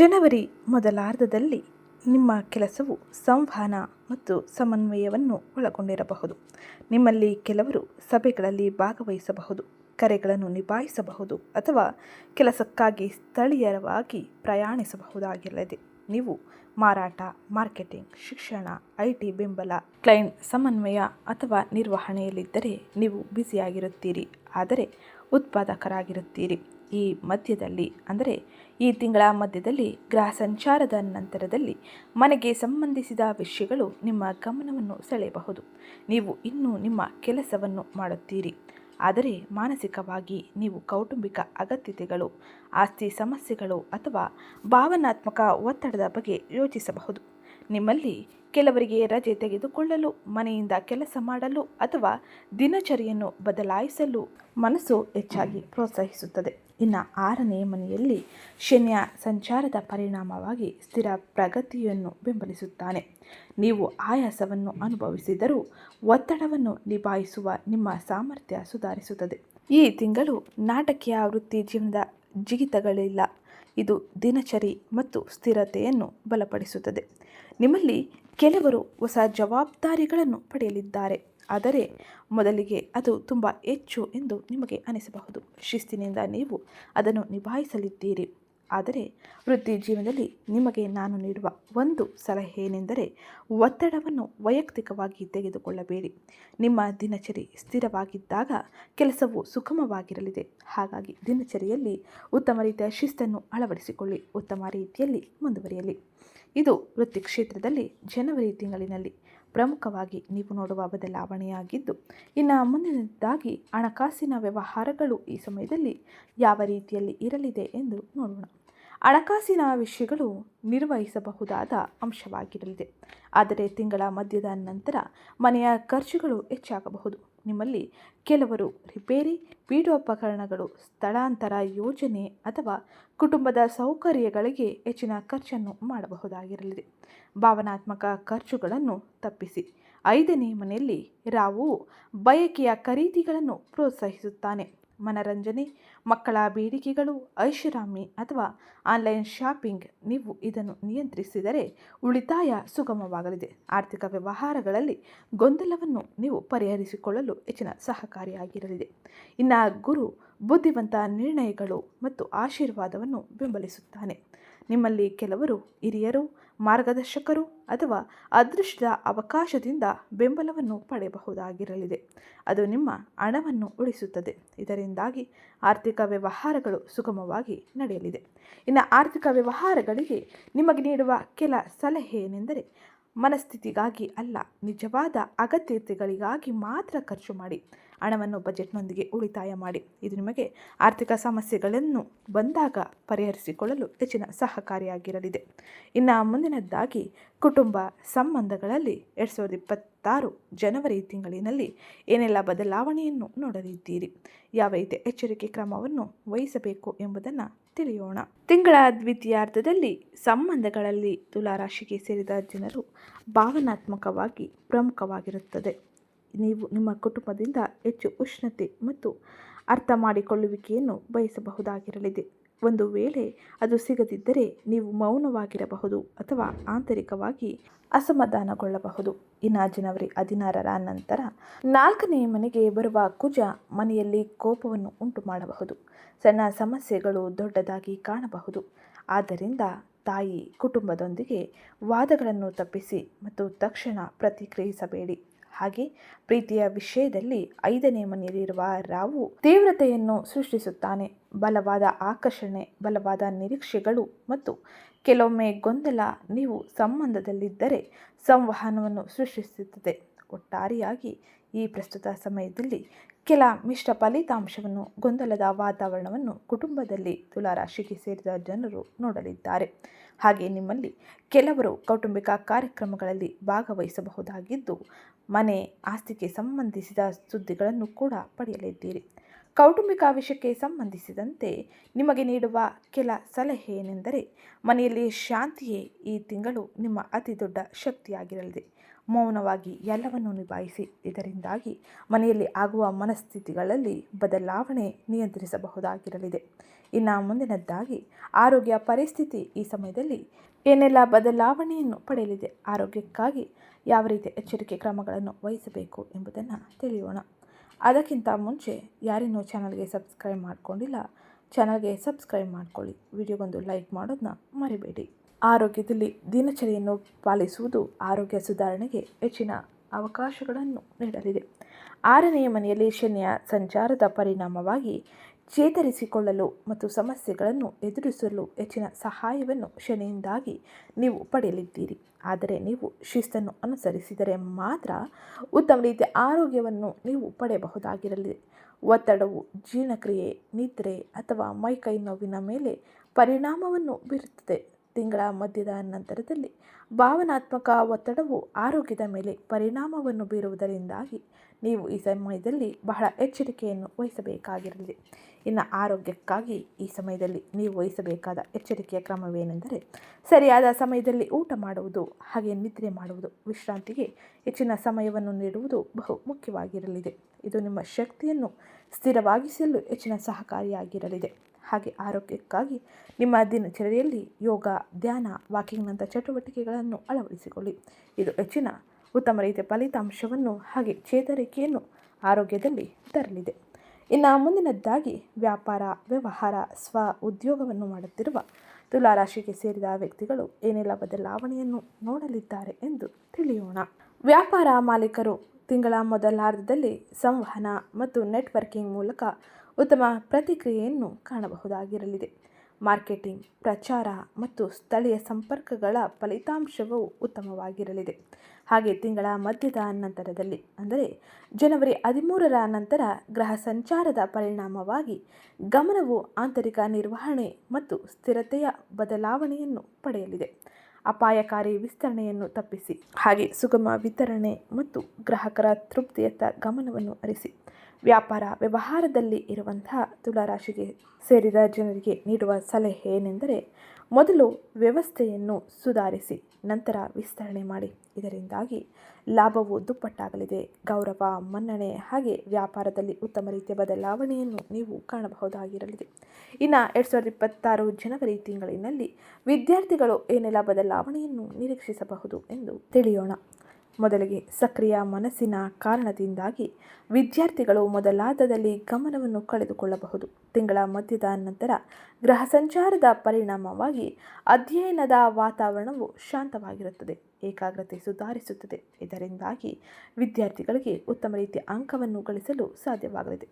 ಜನವರಿ ಮೊದಲಾರ್ಧದಲ್ಲಿ ನಿಮ್ಮ ಕೆಲಸವು ಸಂವಹನ ಮತ್ತು ಸಮನ್ವಯವನ್ನು ಒಳಗೊಂಡಿರಬಹುದು. ನಿಮ್ಮಲ್ಲಿ ಕೆಲವರು ಸಭೆಗಳಲ್ಲಿ ಭಾಗವಹಿಸಬಹುದು. ಕರೆಗಳನ್ನು ನಿಭಾಯಿಸಬಹುದು ಅಥವಾ ಕೆಲಸಕ್ಕಾಗಿ ಸ್ಥಳೀಯವಾಗಿ ಪ್ರಯಾಣಿಸಬಹುದಾಗಿರಲಿದೆ ನೀವು ಮಾರಾಟ, ಮಾರ್ಕೆಟಿಂಗ್, ಶಿಕ್ಷಣ ಐ ಟಿ ಬೆಂಬಲ, ಕ್ಲೈಂಟ್ ಸಮನ್ವಯ ಅಥವಾ ನಿರ್ವಹಣೆಯಲ್ಲಿದ್ದರೆ ನೀವು ಬ್ಯುಸಿಯಾಗಿರುತ್ತೀರಿ. ಆದರೆ ಉತ್ಪಾದಕರಾಗಿರುತ್ತೀರಿ. ಈ ಮಧ್ಯದಲ್ಲಿ, ಅಂದರೆ ಈ ತಿಂಗಳ ಮಧ್ಯದಲ್ಲಿ, ಗೃಹ ಸಂಚಾರದ ನಂತರದಲ್ಲಿ ಮನೆಗೆ ಸಂಬಂಧಿಸಿದ ವಿಷಯಗಳು ನಿಮ್ಮ ಗಮನವನ್ನು ಸೆಳೆಯಬಹುದು. ನೀವು ಇನ್ನೂ ನಿಮ್ಮ ಕೆಲಸವನ್ನು ಮಾಡುತ್ತೀರಿ. ಆದರೆ ಮಾನಸಿಕವಾಗಿ ನೀವು ಕೌಟುಂಬಿಕ ಅಗತ್ಯತೆಗಳು ಆಸ್ತಿ ಸಮಸ್ಯೆಗಳು ಅಥವಾ ಭಾವನಾತ್ಮಕ ಒತ್ತಡದ ಬಗ್ಗೆ ಯೋಚಿಸಬಹುದು. ನಿಮ್ಮಲ್ಲಿ ಕೆಲವರಿಗೆ ರಜೆ ತೆಗೆದುಕೊಳ್ಳಲು, ಮನೆಯಿಂದ ಕೆಲಸ ಮಾಡಲು ಅಥವಾ ದಿನಚರಿಯನ್ನು ಬದಲಾಯಿಸಲು ಮನಸ್ಸು ಹೆಚ್ಚಾಗಿ ಪ್ರೋತ್ಸಾಹಿಸುತ್ತದೆ. ಇನ್ನು ಆರನೇ ಮನೆಯಲ್ಲಿ ಶನಿಯ ಸಂಚಾರದ ಪರಿಣಾಮವಾಗಿ ಸ್ಥಿರ ಪ್ರಗತಿಯನ್ನು ಬೆಂಬಲಿಸುತ್ತಾನೆ. ನೀವು ಆಯಾಸವನ್ನು ಅನುಭವಿಸಿದರೂ ಒತ್ತಡವನ್ನು ನಿಭಾಯಿಸುವ ನಿಮ್ಮ ಸಾಮರ್ಥ್ಯ ಸುಧಾರಿಸುತ್ತದೆ. ಈ ತಿಂಗಳು ನಾಟಕೀಯ ವೃತ್ತಿ ಜೀವನದ ಜಿಗಿತಗಳಿಲ್ಲ. ಇದು ದಿನಚರಿ ಮತ್ತು ಸ್ಥಿರತೆಯನ್ನು ಬಲಪಡಿಸುತ್ತದೆ. ನಿಮ್ಮಲ್ಲಿ ಕೆಲವರು ಹೊಸ ಜವಾಬ್ದಾರಿಗಳನ್ನು ಪಡೆಯಲಿದ್ದಾರೆ. ಆದರೆ ಮೊದಲಿಗೆ ಅದು ತುಂಬ ಹೆಚ್ಚು ಎಂದು ನಿಮಗೆ ಅನಿಸಬಹುದು. ಶಿಸ್ತಿನಿಂದ ನೀವು ಅದನ್ನು ನಿಭಾಯಿಸಲಿದ್ದೀರಿ. ಆದರೆ ವೃತ್ತಿ ಜೀವನದಲ್ಲಿ ನಿಮಗೆ ನಾನು ನೀಡುವ ಒಂದು ಸಲಹೆ ಏನೆಂದರೆ ಒತ್ತಡವನ್ನು ವೈಯಕ್ತಿಕವಾಗಿ ತೆಗೆದುಕೊಳ್ಳಬೇಡಿ. ನಿಮ್ಮ ದಿನಚರಿ ಸ್ಥಿರವಾಗಿದ್ದಾಗ ಕೆಲಸವು ಸುಗಮವಾಗಿರಲಿದೆ. ಹಾಗಾಗಿ ದಿನಚರಿಯಲ್ಲಿ ಉತ್ತಮ ರೀತಿಯ ಶಿಸ್ತನ್ನು ಅಳವಡಿಸಿಕೊಳ್ಳಿ. ಉತ್ತಮ ರೀತಿಯಲ್ಲಿ ಮುಂದುವರಿಯಲಿ. ಇದು ವೃತ್ತಿ ಕ್ಷೇತ್ರದಲ್ಲಿ ಜನವರಿ ತಿಂಗಳಿನಲ್ಲಿ ಪ್ರಮುಖವಾಗಿ ನೀವು ನೋಡುವ ಬದಲಾವಣೆಯಾಗಿದ್ದು, ಇನ್ನು ಮುಂದಿನದಾಗಿ ಹಣಕಾಸಿನ ವ್ಯವಹಾರಗಳು ಈ ಸಮಯದಲ್ಲಿ ಯಾವ ರೀತಿಯಲ್ಲಿ ಇರಲಿದೆ ಎಂದು ನೋಡೋಣ. ಹಣಕಾಸಿನ ವಿಷಯಗಳು ನಿರ್ವಹಿಸಬಹುದಾದ ಅಂಶವಾಗಿರಲಿದೆ. ಆದರೆ ತಿಂಗಳ ಮಧ್ಯದ ನಂತರ ಮನೆಯ ಖರ್ಚುಗಳು ಹೆಚ್ಚಾಗಬಹುದು. ನಿಮ್ಮಲ್ಲಿ ಕೆಲವರು ರಿಪೇರಿ ಪೀಠೋಪಕರಣಗಳು ಸ್ಥಳಾಂತರ ಯೋಜನೆ ಅಥವಾ ಕುಟುಂಬದ ಸೌಕರ್ಯಗಳಿಗೆ ಹೆಚ್ಚಿನ ಖರ್ಚನ್ನು ಮಾಡಬಹುದಾಗಿರಲಿದೆ. ಭಾವನಾತ್ಮಕ ಖರ್ಚುಗಳನ್ನು ತಪ್ಪಿಸಿ. ಐದನೇ ಮನೆಯಲ್ಲಿ ರಾವು ಬಯಕೆಯ ಖರೀದಿಗಳನ್ನು ಪ್ರೋತ್ಸಾಹಿಸುತ್ತಾನೆ. ಮನರಂಜನೆ, ಮಕ್ಕಳ ಬೇಡಿಕೆಗಳು, ಐಷಾರಾಮಿ ಅಥವಾ ಆನ್ಲೈನ್ ಶಾಪಿಂಗ್, ನೀವು ಇದನ್ನು ನಿಯಂತ್ರಿಸಿದರೆ ಉಳಿತಾಯ ಸುಗಮವಾಗಲಿದೆ. ಆರ್ಥಿಕ ವ್ಯವಹಾರಗಳಲ್ಲಿ ಗೊಂದಲವನ್ನು ನೀವು ಪರಿಹರಿಸಿಕೊಳ್ಳಲು ಹೆಚ್ಚಿನ ಸಹಕಾರಿಯಾಗಿರಲಿದೆ. ಇನ್ನು ಗುರು ಬುದ್ಧಿವಂತ ನಿರ್ಣಯಗಳು ಮತ್ತು ಆಶೀರ್ವಾದವನ್ನು ಬೆಂಬಲಿಸುತ್ತಾನೆ. ನಿಮ್ಮಲ್ಲಿ ಕೆಲವರು ಹಿರಿಯರು ಮಾರ್ಗದರ್ಶಕರು ಅಥವಾ ಅದೃಷ್ಟದ ಅವಕಾಶದಿಂದ ಬೆಂಬಲವನ್ನು ಪಡೆಯಬಹುದಾಗಿರಲಿದೆ. ಅದು ನಿಮ್ಮ ಹಣವನ್ನು ಉಳಿಸುತ್ತದೆ. ಇದರಿಂದಾಗಿ ಆರ್ಥಿಕ ವ್ಯವಹಾರಗಳು ಸುಗಮವಾಗಿ ನಡೆಯಲಿದೆ. ಇನ್ನು ಆರ್ಥಿಕ ವ್ಯವಹಾರಗಳಿಗೆ ನಿಮಗೆ ನೀಡುವ ಕೆಲ ಸಲಹೆ ಏನೆಂದರೆ ಮನಸ್ಥಿತಿಗಾಗಿ ಅಲ್ಲ, ನಿಜವಾದ ಅಗತ್ಯತೆಗಳಿಗಾಗಿ ಮಾತ್ರ ಖರ್ಚು ಮಾಡಿ. ಹಣವನ್ನು ಬಜೆಟ್ನೊಂದಿಗೆ ಉಳಿತಾಯ ಮಾಡಿ. ಇದು ನಿಮಗೆ ಆರ್ಥಿಕ ಸಮಸ್ಯೆಗಳನ್ನು ಬಂದಾಗ ಪರಿಹರಿಸಿಕೊಳ್ಳಲು ಹೆಚ್ಚಿನ ಸಹಕಾರಿಯಾಗಿರಲಿದೆ. ಇನ್ನು ಮುಂದಿನದ್ದಾಗಿ ಕುಟುಂಬ ಸಂಬಂಧಗಳಲ್ಲಿ ಎರಡು ಸಾವಿರದ ಇಪ್ಪತ್ತಾರು ಜನವರಿ ತಿಂಗಳಿನಲ್ಲಿ ಏನೆಲ್ಲ ಬದಲಾವಣೆಯನ್ನು ನೋಡಲಿದ್ದೀರಿ? ಯಾವ ರೀತಿಯ ಎಚ್ಚರಿಕೆ ಕ್ರಮವನ್ನು ವಹಿಸಬೇಕು ಎಂಬುದನ್ನು ತಿಳಿಯೋಣ. ತಿಂಗಳ ದ್ವಿತೀಯಾರ್ಧದಲ್ಲಿ ಸಂಬಂಧಗಳಲ್ಲಿ ತುಲಾರಾಶಿಗೆ ಸೇರಿದ ಜನರು ಭಾವನಾತ್ಮಕವಾಗಿ ಪ್ರಮುಖವಾಗಿರುತ್ತದೆ. ನೀವು ನಿಮ್ಮ ಕುಟುಂಬದಿಂದ ಹೆಚ್ಚು ಉಷ್ಣತೆ ಮತ್ತು ಅರ್ಥ ಮಾಡಿಕೊಳ್ಳುವಿಕೆಯನ್ನು ಬಯಸಬಹುದಾಗಿರಲಿದೆ. ಒಂದು ವೇಳೆ ಅದು ಸಿಗದಿದ್ದರೆ ನೀವು ಮೌನವಾಗಿರಬಹುದು ಅಥವಾ ಆಂತರಿಕವಾಗಿ ಅಸಮಾಧಾನಗೊಳ್ಳಬಹುದು. ಇನ್ನು ಜನವರಿ ಹದಿನಾರರ ನಂತರ ನಾಲ್ಕನೆಯ ಮನೆಗೆ ಬರುವ ಕುಜ ಮನೆಯಲ್ಲಿ ಕೋಪವನ್ನು ಉಂಟು ಮಾಡಬಹುದು ಸಣ್ಣ ಸಮಸ್ಯೆಗಳು ದೊಡ್ಡದಾಗಿ ಕಾಣಬಹುದು. ಆದ್ದರಿಂದ ತಾಯಿ ಕುಟುಂಬದೊಂದಿಗೆ ವಾದಗಳನ್ನು ತಪ್ಪಿಸಿ ಮತ್ತು ತಕ್ಷಣ ಪ್ರತಿಕ್ರಿಯಿಸಬೇಡಿ. ಹಾಗೆ ಪ್ರೀತಿಯ ವಿಷಯದಲ್ಲಿ ಐದನೇ ಮನೆಯಲ್ಲಿರುವ ರಾವು ತೀವ್ರತೆಯನ್ನು ಸೃಷ್ಟಿಸುತ್ತಾನೆ. ಬಲವಾದ ಆಕರ್ಷಣೆ, ಬಲವಾದ ನಿರೀಕ್ಷೆಗಳು ಮತ್ತು ಕೆಲವೊಮ್ಮೆ ಗೊಂದಲ ನೀವು ಸಂಬಂಧದಲ್ಲಿದ್ದರೆ ಸಂವಹನವನ್ನು ಸೃಷ್ಟಿಸುತ್ತದೆ. ಒಟ್ಟಾರೆಯಾಗಿ ಈ ಪ್ರಸ್ತುತ ಸಮಯದಲ್ಲಿ ಕೆಲ ಮಿಶ್ರ ಫಲಿತಾಂಶವನ್ನು, ಗೊಂದಲದ ವಾತಾವರಣವನ್ನು ಕುಟುಂಬದಲ್ಲಿ ತುಲಾರಾಶಿಗೆ ಸೇರಿದ ಜನರು ನೋಡಲಿದ್ದಾರೆ. ಹಾಗೆ ನಿಮ್ಮಲ್ಲಿ ಕೆಲವರು ಕೌಟುಂಬಿಕ ಕಾರ್ಯಕ್ರಮಗಳಲ್ಲಿ ಭಾಗವಹಿಸಬಹುದಾಗಿದ್ದು ಮನೆ, ಆಸ್ತಿಗೆ ಸಂಬಂಧಿಸಿದ ಸುದ್ದಿಗಳನ್ನು ಕೂಡ ಪಡೆಯಲಿದ್ದೀರಿ. ಕೌಟುಂಬಿಕ ವಿಷಯಕ್ಕೆ ಸಂಬಂಧಿಸಿದಂತೆ ನಿಮಗೆ ನೀಡುವ ಕೆಲ ಸಲಹೆ ಏನೆಂದರೆ ಮನೆಯಲ್ಲಿ ಶಾಂತಿಯೇ ಈ ತಿಂಗಳು ನಿಮ್ಮ ಅತಿ ದೊಡ್ಡ ಶಕ್ತಿಯಾಗಿರಲಿದೆ. ಮೌನವಾಗಿ ಎಲ್ಲವನ್ನು ನಿಭಾಯಿಸಿ, ಇದರಿಂದಾಗಿ ಮನೆಯಲ್ಲಿ ಆಗುವ ಮನಸ್ಥಿತಿಗಳಲ್ಲಿ ಬದಲಾವಣೆ ನಿಯಂತ್ರಿಸಬಹುದಾಗಿರಲಿದೆ. ಇನ್ನು ಮುಂದಿನದ್ದಾಗಿ, ಆರೋಗ್ಯ ಪರಿಸ್ಥಿತಿ ಈ ಸಮಯದಲ್ಲಿ ಏನೆಲ್ಲ ಬದಲಾವಣೆಯನ್ನು ಪಡೆಯಲಿದೆ? ಆರೋಗ್ಯಕ್ಕಾಗಿ ಯಾವ ರೀತಿ ಎಚ್ಚರಿಕೆ ಕ್ರಮಗಳನ್ನು ವಹಿಸಬೇಕು ಎಂಬುದನ್ನು ತಿಳಿಯೋಣ. ಅದಕ್ಕಿಂತ ಮುಂಚೆ ಯಾರಿನ್ನೂ ಚಾನಲ್ಗೆ ಸಬ್ಸ್ಕ್ರೈಬ್ ಮಾಡಿಕೊಂಡಿಲ್ಲ, ಚಾನಲ್ಗೆ ಸಬ್ಸ್ಕ್ರೈಬ್ ಮಾಡ್ಕೊಳ್ಳಿ. ವಿಡಿಯೋಗೊಂದು ಲೈಕ್ ಮಾಡೋದನ್ನ ಮರಿಬೇಡಿ. ಆರೋಗ್ಯದಲ್ಲಿ ದಿನಚರಿಯನ್ನು ಪಾಲಿಸುವುದು ಆರೋಗ್ಯ ಸುಧಾರಣೆಗೆ ಹೆಚ್ಚಿನ ಅವಕಾಶಗಳನ್ನು ನೀಡಲಿದೆ. ಆರನೆಯ ಮನೆಯಲ್ಲಿ ಶನಿಯ ಸಂಚಾರದ ಪರಿಣಾಮವಾಗಿ ಚೇತರಿಸಿಕೊಳ್ಳಲು ಮತ್ತು ಸಮಸ್ಯೆಗಳನ್ನು ಎದುರಿಸಲು ಹೆಚ್ಚಿನ ಸಹಾಯವನ್ನು ಶನಿಯಿಂದಾಗಿ ನೀವು ಪಡೆಯಲಿದ್ದೀರಿ. ಆದರೆ ನೀವು ಶಿಸ್ತನ್ನು ಅನುಸರಿಸಿದರೆ ಮಾತ್ರ ಉತ್ತಮ ರೀತಿಯ ಆರೋಗ್ಯವನ್ನು ನೀವು ಪಡೆಯಬಹುದಾಗಿರಲಿದೆ ಒತ್ತಡವು, ಜೀರ್ಣಕ್ರಿಯೆ, ನಿದ್ರೆ ಅಥವಾ ಮೈಕೈ ನೋವಿನ ಮೇಲೆ ಪರಿಣಾಮವನ್ನು ಬೀರುತ್ತದೆ. ತಿಂಗಳ ಮಧ್ಯದ ನಂತರದಲ್ಲಿ ಭಾವನಾತ್ಮಕ ಒತ್ತಡವು ಆರೋಗ್ಯದ ಮೇಲೆ ಪರಿಣಾಮವನ್ನು ಬೀರುವುದರಿಂದಾಗಿ ನೀವು ಈ ಸಮಯದಲ್ಲಿ ಬಹಳ ಎಚ್ಚರಿಕೆಯನ್ನು ವಹಿಸಬೇಕಾಗಿರಲಿದೆ ಇನ್ನು ಆರೋಗ್ಯಕ್ಕಾಗಿ ಈ ಸಮಯದಲ್ಲಿ ನೀವು ವಹಿಸಬೇಕಾದ ಎಚ್ಚರಿಕೆಯ ಕ್ರಮವೇನೆಂದರೆ ಸರಿಯಾದ ಸಮಯದಲ್ಲಿ ಊಟ ಮಾಡುವುದು, ಹಾಗೆ ನಿದ್ರೆ ಮಾಡುವುದು ವಿಶ್ರಾಂತಿಗೆ ಹೆಚ್ಚಿನ ಸಮಯವನ್ನು ನೀಡುವುದು ಬಹು ಮುಖ್ಯವಾಗಿರಲಿದೆ. ಇದು ನಿಮ್ಮ ಶಕ್ತಿಯನ್ನು ಸ್ಥಿರವಾಗಿಸಲು ಹೆಚ್ಚಿನ ಸಹಕಾರಿಯಾಗಿರಲಿದೆ. ಹಾಗೆ ಆರೋಗ್ಯಕ್ಕಾಗಿ ನಿಮ್ಮ ದಿನಚರಿಯಲ್ಲಿ ಯೋಗ, ಧ್ಯಾನ, ವಾಕಿಂಗ್ನಂಥ ಚಟುವಟಿಕೆಗಳನ್ನು ಅಳವಡಿಸಿಕೊಳ್ಳಿ. ಇದು ಹೆಚ್ಚಿನ ಉತ್ತಮ ರೀತಿಯ ಫಲಿತಾಂಶವನ್ನು ಹಾಗೆ ಚೇತರಿಕೆಯನ್ನು ಆರೋಗ್ಯದಲ್ಲಿ ತರಲಿದೆ. ಇನ್ನು ಮುಂದಿನದ್ದಾಗಿ ವ್ಯಾಪಾರ, ವ್ಯವಹಾರ, ಸ್ವ ಉದ್ಯೋಗವನ್ನು ಮಾಡುತ್ತಿರುವ ತುಲಾರಾಶಿಗೆ ಸೇರಿದ ವ್ಯಕ್ತಿಗಳು ಏನೆಲ್ಲ ಬದಲಾವಣೆಯನ್ನು ನೋಡಲಿದ್ದಾರೆ ಎಂದು ತಿಳಿಯೋಣ. ವ್ಯಾಪಾರ ಮಾಲೀಕರು ತಿಂಗಳ ಮೊದಲಾರ್ಧದಲ್ಲಿ ಸಂವಹನ ಮತ್ತು ನೆಟ್ವರ್ಕಿಂಗ್ ಮೂಲಕ ಉತ್ತಮ ಪ್ರತಿಕ್ರಿಯೆಯನ್ನು ಕಾಣಬಹುದಾಗಿರಲಿದೆ. ಮಾರ್ಕೆಟಿಂಗ್, ಪ್ರಚಾರ ಮತ್ತು ಸ್ಥಳೀಯ ಸಂಪರ್ಕಗಳ ಫಲಿತಾಂಶವು ಉತ್ತಮವಾಗಿರಲಿದೆ. ಹಾಗೆ ತಿಂಗಳ ಮಧ್ಯದ ನಂತರದಲ್ಲಿ, ಅಂದರೆ ಜನವರಿ ಹದಿಮೂರರ ನಂತರ ಗ್ರಹ ಸಂಚಾರದ ಪರಿಣಾಮವಾಗಿ ಗಮನವು ಆಂತರಿಕ ನಿರ್ವಹಣೆ ಮತ್ತು ಸ್ಥಿರತೆಯ ಬದಲಾವಣೆಯನ್ನು ಪಡೆಯಲಿದೆ. ಅಪಾಯಕಾರಿ ವಿಸ್ತರಣೆಯನ್ನು ತಪ್ಪಿಸಿ, ಹಾಗೆ ಸುಗಮ ವಿತರಣೆ ಮತ್ತು ಗ್ರಾಹಕರ ತೃಪ್ತಿಯತ್ತ ಗಮನವನ್ನು ಹರಿಸಿ. ವ್ಯಾಪಾರ ವ್ಯವಹಾರದಲ್ಲಿ ಇರುವಂತಹ ತುಲಾರಾಶಿಗೆ ಸೇರಿದ ಜನರಿಗೆ ನೀಡುವ ಸಲಹೆ ಏನೆಂದರೆ, ಮೊದಲು ವ್ಯವಸ್ಥೆಯನ್ನು ಸುಧಾರಿಸಿ, ನಂತರ ವಿಸ್ತರಣೆ ಮಾಡಿ. ಇದರಿಂದಾಗಿ ಲಾಭವು ದುಪ್ಪಟ್ಟಾಗಲಿದೆ. ಗೌರವ, ಮನ್ನಣೆ ಹಾಗೆ ವ್ಯಾಪಾರದಲ್ಲಿ ಉತ್ತಮ ರೀತಿಯ ಬದಲಾವಣೆಯನ್ನು ನೀವು ಕಾಣಬಹುದಾಗಿರಲಿದೆ. ಇನ್ನು ಎರಡು ಸಾವಿರದ ಇಪ್ಪತ್ತಾರು ಜನವರಿ ತಿಂಗಳಿನಲ್ಲಿ ವಿದ್ಯಾರ್ಥಿಗಳು ಏನೆಲ್ಲ ಬದಲಾವಣೆಯನ್ನು ನಿರೀಕ್ಷಿಸಬಹುದು ಎಂದು ತಿಳಿಯೋಣ. ಮೊದಲಿಗೆ ಸಕ್ರಿಯ ಮನಸ್ಸಿನ ಕಾರಣದಿಂದಾಗಿ ವಿದ್ಯಾರ್ಥಿಗಳು ಮೊದಲಾದದಲ್ಲಿ ಗಮನವನ್ನು ಕಳೆದುಕೊಳ್ಳಬಹುದು. ತಿಂಗಳ ಮಧ್ಯದ ನಂತರ ಗ್ರಹ ಸಂಚಾರದ ಪರಿಣಾಮವಾಗಿ ಅಧ್ಯಯನದ ವಾತಾವರಣವು ಶಾಂತವಾಗಿರುತ್ತದೆ, ಏಕಾಗ್ರತೆ ಸುಧಾರಿಸುತ್ತದೆ. ಇದರಿಂದಾಗಿ ವಿದ್ಯಾರ್ಥಿಗಳಿಗೆ ಉತ್ತಮ ರೀತಿಯ ಅಂಕವನ್ನು ಗಳಿಸಲು ಸಾಧ್ಯವಾಗಲಿದೆ.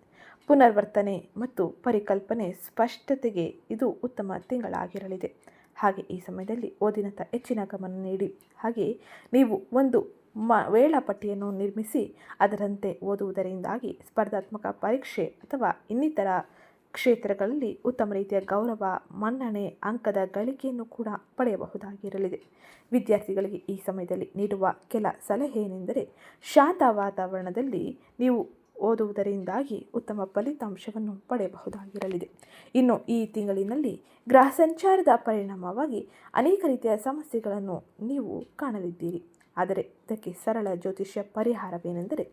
ಪುನರ್ವರ್ತನೆ ಮತ್ತು ಪರಿಕಲ್ಪನೆ ಸ್ಪಷ್ಟತೆಗೆ ಇದು ಉತ್ತಮ ತಿಂಗಳಾಗಿರಲಿದೆ. ಹಾಗೆ ಈ ಸಮಯದಲ್ಲಿ ಓದಿನತ್ತ ಹೆಚ್ಚಿನ ಗಮನ ನೀಡಿ. ಹಾಗೆ ನೀವು ಒಂದು ಮ, ವೇಳಾಪಟ್ಟಿಯನ್ನು ನಿರ್ಮಿಸಿ ಅದರಂತೆ ಓದುವುದರಿಂದಾಗಿ ಸ್ಪರ್ಧಾತ್ಮಕ ಪರೀಕ್ಷೆ ಅಥವಾ ಇನ್ನಿತರ ಕ್ಷೇತ್ರಗಳಲ್ಲಿ ಉತ್ತಮ ರೀತಿಯ ಗೌರವ, ಮನ್ನಣೆ, ಅಂಕದ ಗಳಿಕೆಯನ್ನು ಕೂಡ ಪಡೆಯಬಹುದಾಗಿರಲಿದೆ. ವಿದ್ಯಾರ್ಥಿಗಳಿಗೆ ಈ ಸಮಯದಲ್ಲಿ ನೀಡುವ ಕೆಲ ಸಲಹೆ ಏನೆಂದರೆ ಶಾಂತ ವಾತಾವರಣದಲ್ಲಿ ನೀವು ಓದುವುದರಿಂದಾಗಿ ಉತ್ತಮ ಫಲಿತಾಂಶವನ್ನು ಪಡೆಯಬಹುದಾಗಿರಲಿದೆ. ಇನ್ನು ಈ ತಿಂಗಳಿನಲ್ಲಿ ಗ್ರಹ ಸಂಚಾರದ ಪರಿಣಾಮವಾಗಿ ಅನೇಕ ರೀತಿಯ ಸಮಸ್ಯೆಗಳನ್ನು ನೀವು ಕಾಣಲಿದ್ದೀರಿ. ಆದರೆ ಇದಕ್ಕೆ ಸರಳ ಜ್ಯೋತಿಷ್ಯ ಪರಿಹಾರವೇನೆಂದರೆ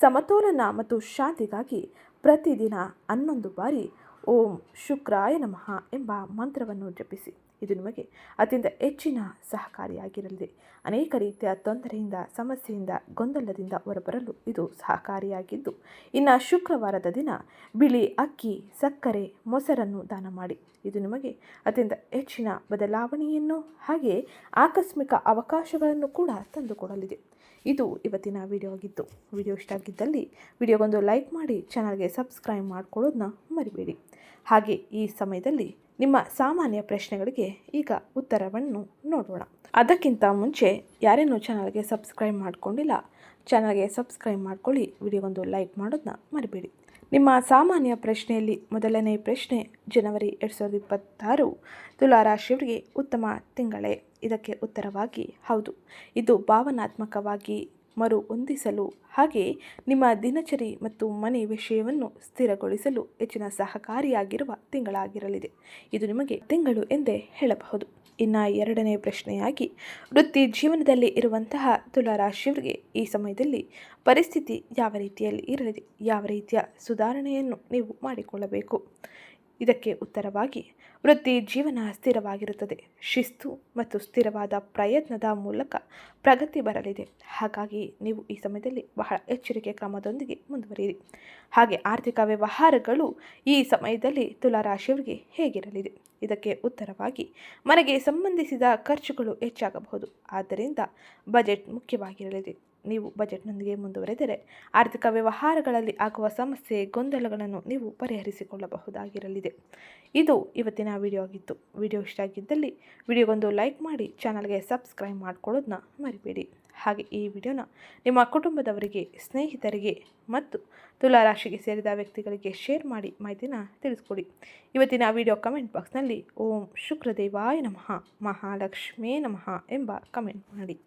ಸಮತೋಲನ ಮತ್ತು ಶಾಂತಿಗಾಗಿ ಪ್ರತಿದಿನ ಹನ್ನೊಂದು ಬಾರಿ ಓಂ ಶುಕ್ರಾಯ ನಮಃ ಎಂಬ ಮಂತ್ರವನ್ನು ಜಪಿಸಿ. ಇದು ನಿಮಗೆ ಅತ್ಯಂತ ಹೆಚ್ಚಿನ ಸಹಕಾರಿಯಾಗಿರಲಿದೆ. ಅನೇಕ ರೀತಿಯ ತೊಂದರೆಯಿಂದ, ಸಮಸ್ಯೆಯಿಂದ, ಗೊಂದಲದಿಂದ ಹೊರಬರಲು ಇದು ಸಹಕಾರಿಯಾಗಿದ್ದು, ಇನ್ನು ಶುಕ್ರವಾರದ ದಿನ ಬಿಳಿ ಅಕ್ಕಿ, ಸಕ್ಕರೆ, ಮೊಸರನ್ನು ದಾನ ಮಾಡಿ. ಇದು ನಿಮಗೆ ಅತ್ಯಂತ ಹೆಚ್ಚಿನ ಬದಲಾವಣೆಯನ್ನು ಹಾಗೆ ಆಕಸ್ಮಿಕ ಅವಕಾಶಗಳನ್ನು ಕೂಡ ತಂದುಕೊಡಲಿದೆ. ಇದು ಇವತ್ತಿನ ವಿಡಿಯೋ ಆಗಿತ್ತು ವಿಡಿಯೋ ಇಷ್ಟ ಆಗಿದ್ದಲ್ಲಿ ವಿಡಿಯೋಗೊಂದು ಲೈಕ್ ಮಾಡಿ, ಚಾನಲ್ಗೆ ಸಬ್ಸ್ಕ್ರೈಬ್ ಮಾಡ್ಕೊಳ್ಳೋದನ್ನ ಮರಿಬೇಡಿ. ಹಾಗೆ ಈ ಸಮಯದಲ್ಲಿ ನಿಮ್ಮ ಸಾಮಾನ್ಯ ಪ್ರಶ್ನೆಗಳಿಗೆ ಈಗ ಉತ್ತರವನ್ನು ನೋಡೋಣ. ಅದಕ್ಕಿಂತ ಮುಂಚೆ ಯಾರೇನೂ ಚಾನಲ್ಗೆ ಸಬ್ಸ್ಕ್ರೈಬ್ ಮಾಡಿಕೊಂಡಿಲ್ಲ, ಚಾನಲ್ಗೆ ಸಬ್ಸ್ಕ್ರೈಬ್ ಮಾಡ್ಕೊಳ್ಳಿ, ವಿಡಿಯೋಗೊಂದು ಲೈಕ್ ಮಾಡೋದನ್ನ ಮರಿಬೇಡಿ. ನಿಮ್ಮ ಸಾಮಾನ್ಯ ಪ್ರಶ್ನೆಯಲ್ಲಿ ಮೊದಲನೇ ಪ್ರಶ್ನೆ, ಜನವರಿ ಎರಡು ಸಾವಿರದ ಇಪ್ಪತ್ತಾರು, ತುಲಾರಾಶಿಯವರಿಗೆ ಉತ್ತಮ ತಿಂಗಳೇ? ಇದಕ್ಕೆ ಉತ್ತರವಾಗಿ ಹೌದು. ಇದು ಭಾವನಾತ್ಮಕವಾಗಿ ಮರು ಹೊಂದಿಸಲು ಹಾಗೆ ನಿಮ್ಮ ದಿನಚರಿ ಮತ್ತು ಮನೆ ವಿಷಯವನ್ನು ಸ್ಥಿರಗೊಳಿಸಲು ಹೆಚ್ಚಿನ ಸಹಕಾರಿಯಾಗಿರುವ ತಿಂಗಳಾಗಿರಲಿದೆ. ಇದು ನಿಮಗೆ ತಿಂಗಳು ಎಂದೇ ಹೇಳಬಹುದು. ಇನ್ನು ಎರಡನೇ ಪ್ರಶ್ನೆಯಾಗಿ, ವೃತ್ತಿ ಜೀವನದಲ್ಲಿ ಇರುವಂತಹ ತುಲಾರಾಶಿಯವರಿಗೆ ಈ ಸಮಯದಲ್ಲಿ ಪರಿಸ್ಥಿತಿ ಯಾವ ರೀತಿಯಲ್ಲಿ ಇರಲಿದೆ? ಯಾವ ರೀತಿಯ ಸುಧಾರಣೆಯನ್ನು ನೀವು ಮಾಡಿಕೊಳ್ಳಬೇಕು? ಇದಕ್ಕೆ ಉತ್ತರವಾಗಿ ವೃತ್ತಿ ಜೀವನ ಸ್ಥಿರವಾಗಿರುತ್ತದೆ. ಶಿಸ್ತು ಮತ್ತು ಸ್ಥಿರವಾದ ಪ್ರಯತ್ನದ ಮೂಲಕ ಪ್ರಗತಿ ಬರಲಿದೆ. ಹಾಗಾಗಿ ನೀವು ಈ ಸಮಯದಲ್ಲಿ ಬಹಳ ಎಚ್ಚರಿಕೆ ಕ್ರಮದೊಂದಿಗೆ ಮುಂದುವರಿಯಿರಿ. ಹಾಗೆ ಆರ್ಥಿಕ ವ್ಯವಹಾರಗಳು ಈ ಸಮಯದಲ್ಲಿ ತುಲಾರಾಶಿಯವರಿಗೆ ಹೇಗಿರಲಿದೆ? ಇದಕ್ಕೆ ಉತ್ತರವಾಗಿ, ಮನೆಗೆ ಸಂಬಂಧಿಸಿದ ಖರ್ಚುಗಳು ಹೆಚ್ಚಾಗಬಹುದು. ಆದ್ದರಿಂದ ಬಜೆಟ್ ಮುಖ್ಯವಾಗಿರಲಿದೆ. ನೀವು ಬಜೆಟ್ನೊಂದಿಗೆ ಮುಂದುವರೆದರೆ ಆರ್ಥಿಕ ವ್ಯವಹಾರಗಳಲ್ಲಿ ಆಗುವ ಸಮಸ್ಯೆ, ಗೊಂದಲಗಳನ್ನು ನೀವು ಪರಿಹರಿಸಿಕೊಳ್ಳಬಹುದಾಗಿರಲಿದೆ. ಇದು ಇವತ್ತಿನ ವಿಡಿಯೋ ಆಗಿತ್ತು. ವಿಡಿಯೋ ಇಷ್ಟ ಆಗಿದ್ದಲ್ಲಿ ವಿಡಿಯೋಗೊಂದು ಲೈಕ್ ಮಾಡಿ ಚಾನಲ್ಗೆ ಸಬ್ಸ್ಕ್ರೈಬ್ ಮಾಡ್ಕೊಳ್ಳೋದನ್ನ ಮರಿಬೇಡಿ. ಹಾಗೆ ಈ ವಿಡಿಯೋನ ನಿಮ್ಮ ಕುಟುಂಬದವರಿಗೆ, ಸ್ನೇಹಿತರಿಗೆ ಮತ್ತು ತುಲಾರಾಶಿಗೆ ಸೇರಿದ ವ್ಯಕ್ತಿಗಳಿಗೆ ಶೇರ್ ಮಾಡಿ ಮಾಹಿತಿನ ತಿಳಿಸ್ಕೊಡಿ. ಇವತ್ತಿನ ವಿಡಿಯೋ ಕಮೆಂಟ್ ಬಾಕ್ಸ್ನಲ್ಲಿ ಓಂ ಶುಕ್ರದೇವಾಯ ನಮಃ, ಮಹಾಲಕ್ಷ್ಮೇ ನಮಃ ಎಂಬ ಕಮೆಂಟ್ ಮಾಡಿ.